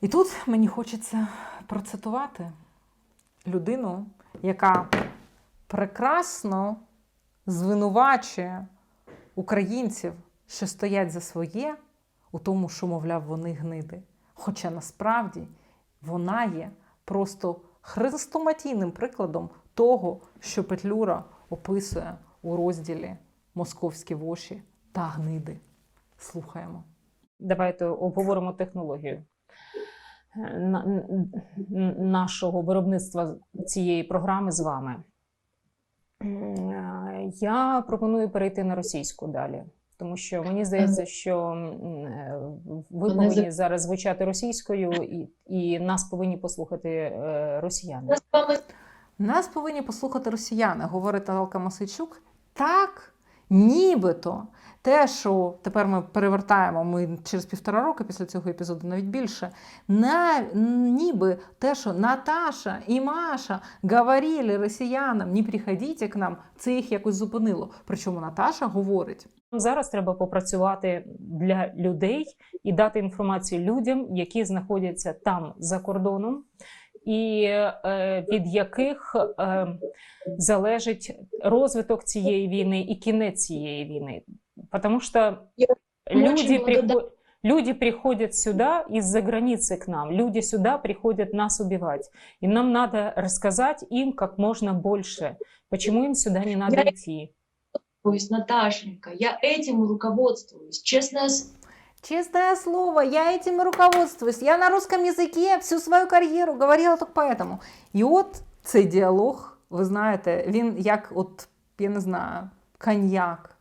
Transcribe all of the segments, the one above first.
І тут мені хочеться процитувати людину, яка прекрасно звинувачує українців, що стоять за своє, у тому, що, мовляв, вони гниди. Хоча насправді вона є просто хрестоматійним прикладом того, що Петлюра описує у розділі Московські воші та гниди. Слухаємо. Давайте обговоримо технологію нашого виробництва цієї програми з вами. Я пропоную перейти на російську далі, тому що мені здається, що ви повинні зараз звучати російською, і, і нас повинні послухати е, росіяни. Нас повинні послухати росіяни, говорить Наталка Масичук. Так, нібито те, що тепер ми перевертаємо, ми через півтора роки після цього епізоду, навіть більше, на, ніби те, що Наташа і Маша говорили росіянам, не приходіть к нам, це їх якось зупинило. Причому Наташа говорить. Зараз треба попрацювати для людей і дати інформацію людям, які знаходяться там за кордоном, і е, від яких е, залежить розвиток цієї війни і кінець цієї війни. Тому що Я люди, очень приход... люди приходят сюда из-за границы к нам, люди сюда приходят нас убивать. И нам надо рассказать им как можно больше, почему им сюда не надо Я- идти. руководствуюсь, Наташенька, я этим руководствуюсь, честное с- Честное слово, я этим и руководствуюсь. Я на русском языке всю свою кар'єру говорила тільки поэтому. І от цей діалог, ви знаєте, він як, от, я не знаю, коньяк.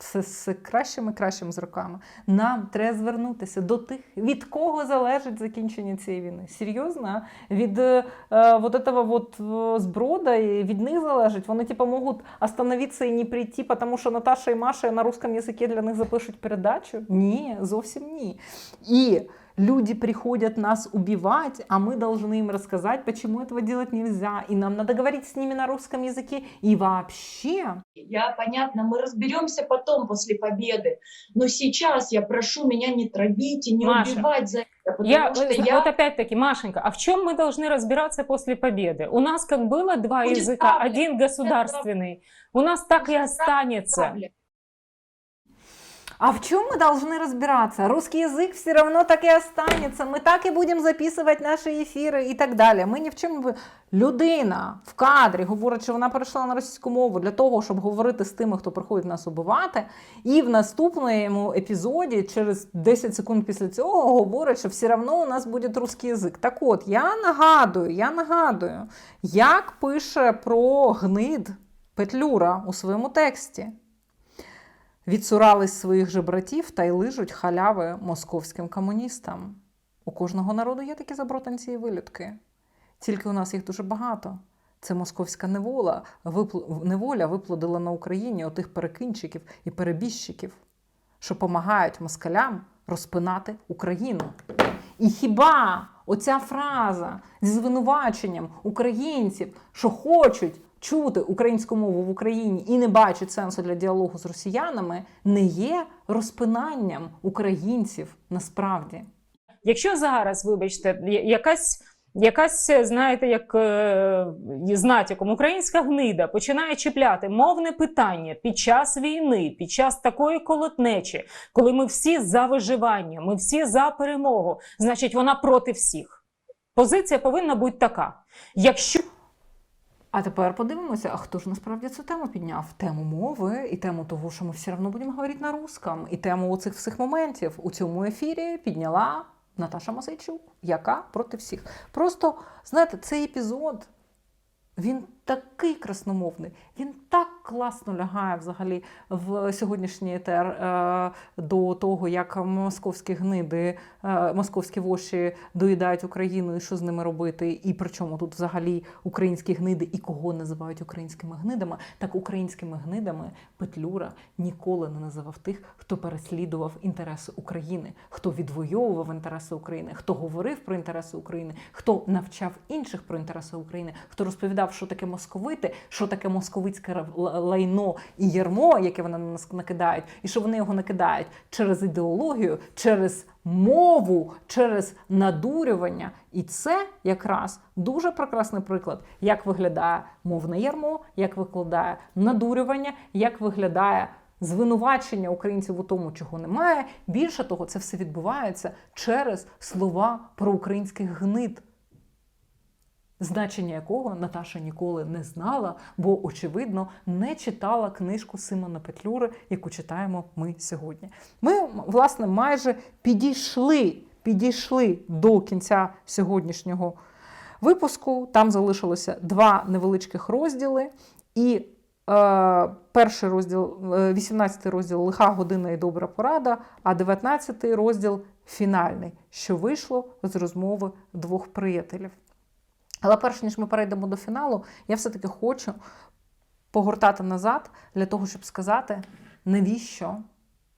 Все з кращими кращими з роками. Нам треба звернутися до тих, від кого залежить закінчення цієї війни. Серйозно? Від е, е, вот этого вот е, зброда, і від них залежить. Вони типу, можуть остановитися і не прийти, тому що Наташа і Маша на русском язикі для них запишуть передачу? Ні, зовсім ні. І люди приходят нас убивать, а мы должны им рассказать, почему этого делать нельзя. И нам надо говорить с ними на русском языке. И вообще, Я, понятно, мы разберемся потом, после победы. Но сейчас я прошу меня не травить и не Маша, убивать за это, Я, что я... Вот опять-таки, Машенька, а в чем мы должны разбираться после победы? У нас как было два Будет языка, правда. один государственный, у нас так и останется. Правильно. а в чем мы должны разбираться? Русский язык все равно так и останется. Мы так и будем записывать наши эфиры і так далі. Ми ні в чому ви- людина в кадрі говорить, що вона перейшла на російську мову для того, щоб говорити з тими, хто приходить нас убивати. І в наступному епізоді, через 10 секунд після цього, говорить, що все одно у нас буде русський язик. Так от, я нагадую, я нагадую, як пише про гнид Петлюра у своєму тексті. Відсурались своїх же братів та й лижуть халяви московським комуністам. У кожного народу є такі забротанці і вилюдки. Тільки у нас їх дуже багато. Це московська невола, випл... неволя виплодила на Україні отих перекинчиків і перебіжчиків, що помагають москалям розпинати Україну. І хіба оця фраза зі звинуваченням українців, що хочуть чути українську мову в Україні і не бачать сенсу для діалогу з росіянами, не є розпинанням українців насправді. Якщо зараз, вибачте, якась. Якась, знаєте, як е, з натяком українська гнида починає чіпляти мовне питання під час війни, під час такої колотнечі, коли ми всі за виживання, ми всі за перемогу, значить вона проти всіх. Позиція повинна бути така. Якщо А тепер подивимося, а хто ж насправді цю тему підняв? Тему мови і тему того, що ми все одно будемо говорити на русском. І тему оцих всіх моментів у цьому ефірі підняла Наташа Масайчук, яка проти всіх. Просто, знаєте, цей епізод. Він такий красномовний, він так класно лягає взагалі в сьогоднішній етер е, до того, як московські гниди, московські воші доїдають Україну і що з ними робити. І причому тут взагалі українські гниди і кого називають українськими гнидами. Так українськими гнидами Петлюра ніколи не називав тих, хто переслідував інтереси України, хто відвоював інтереси України, хто говорив про інтереси України, хто навчав інших про інтереси України, хто розповідав, що таке московити, що таке московицьке лайно і ярмо, яке вони на нас накидають, і що вони його накидають через ідеологію, через мову через надурювання. І це якраз дуже прекрасний приклад, як виглядає мовне ярмо, як виглядає надурювання, як виглядає звинувачення українців у тому, чого немає. Більше того, це все відбувається через слова про українських гнид значення якого Наташа ніколи не знала, бо, очевидно, не читала книжку Симона Петлюри, яку читаємо ми сьогодні. Ми, власне, майже підійшли, підійшли до кінця сьогоднішнього випуску. Там залишилося два невеличких розділи. І е, перший розділ, е, 18 розділ Лиха година і добра порада, а 19 розділ фінальний, що вийшло з розмови двох приятелів. Але перш ніж ми перейдемо до фіналу, я все-таки хочу погортати назад для того, щоб сказати, навіщо,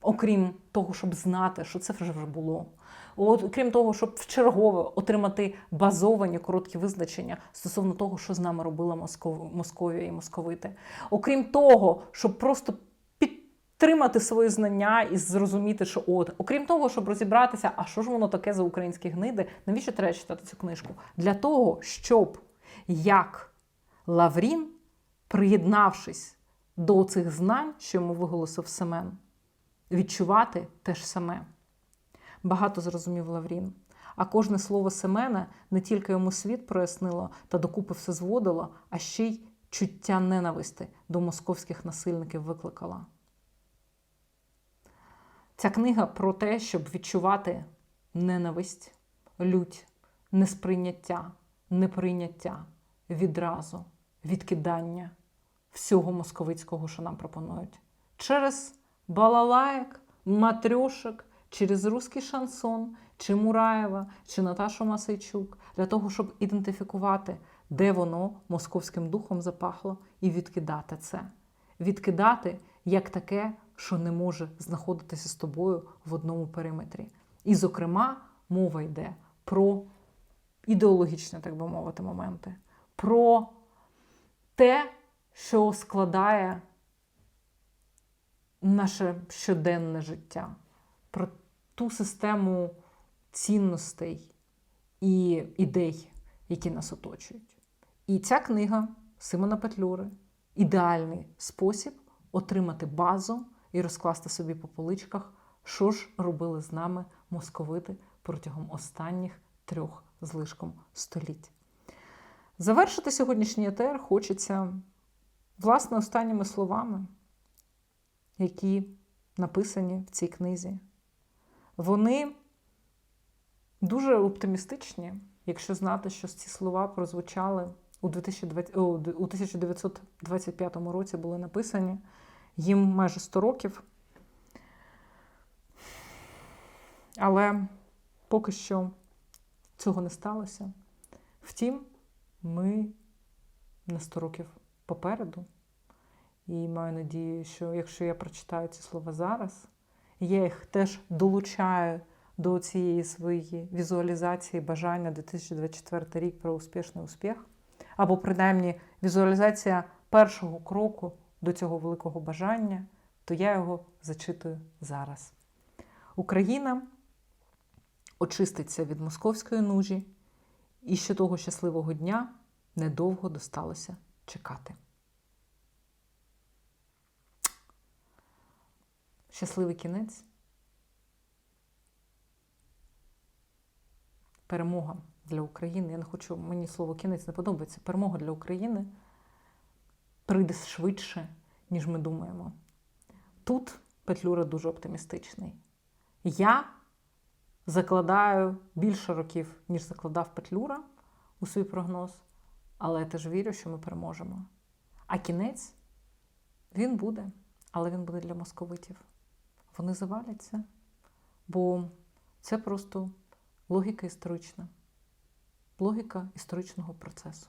окрім того, щоб знати, що це вже було. От, окрім того, щоб вчергове отримати базовані короткі визначення стосовно того, що з нами робила Москов... Московія і московити. Окрім того, щоб просто підтримати свої знання і зрозуміти, що от, окрім того, щоб розібратися, а що ж воно таке за українські гниди, навіщо треба читати цю книжку? Для того, щоб як Лаврін, приєднавшись до цих знань, що йому виголосив Семен, відчувати те ж саме. Багато зрозумів Лаврін. А кожне слово Семена не тільки йому світ прояснило та докупи все зводило, а ще й чуття ненависти до московських насильників викликала. Ця книга про те, щоб відчувати ненависть, лють, несприйняття, неприйняття, відразу, відкидання всього московицького, що нам пропонують. Через балалаєк, матрьошек, через русський шансон, чи Мураєва, чи Наташу Масайчук, для того, щоб ідентифікувати, де воно московським духом запахло, і відкидати це. Відкидати як таке, що не може знаходитися з тобою в одному периметрі. І, зокрема, мова йде про ідеологічні, так би мовити, моменти, про те, що складає наше щоденне життя, про ту систему цінностей і ідей, які нас оточують. І ця книга Симона Петлюри ідеальний спосіб отримати базу і розкласти собі по поличках, що ж робили з нами московити протягом останніх трьох злишком століть. Завершити сьогоднішній етер хочеться власне останніми словами, які написані в цій книзі. Вони дуже оптимістичні, якщо знати, що ці слова прозвучали у 2020, о, у 1925 році були написані. Їм майже 100 років. Але поки що цього не сталося. Втім, ми на 100 років попереду. І маю надію, що якщо я прочитаю ці слова зараз, я їх теж долучаю до цієї своєї візуалізації бажання 2024 рік про успішний успіх, або принаймні візуалізація першого кроку до цього великого бажання, то я його зачитую зараз. Україна очиститься від московської нужі, і ще того щасливого дня недовго досталося чекати. Щасливий кінець. Перемога для України. Я не хочу, мені слово кінець не подобається. Перемога для України прийде швидше, ніж ми думаємо. Тут Петлюра дуже оптимістичний. Я закладаю більше років, ніж закладав Петлюра у свій прогноз, але я теж вірю, що ми переможемо. А кінець він буде, але він буде для московитів. Вони заваляться, бо це просто логіка історична, логіка історичного процесу.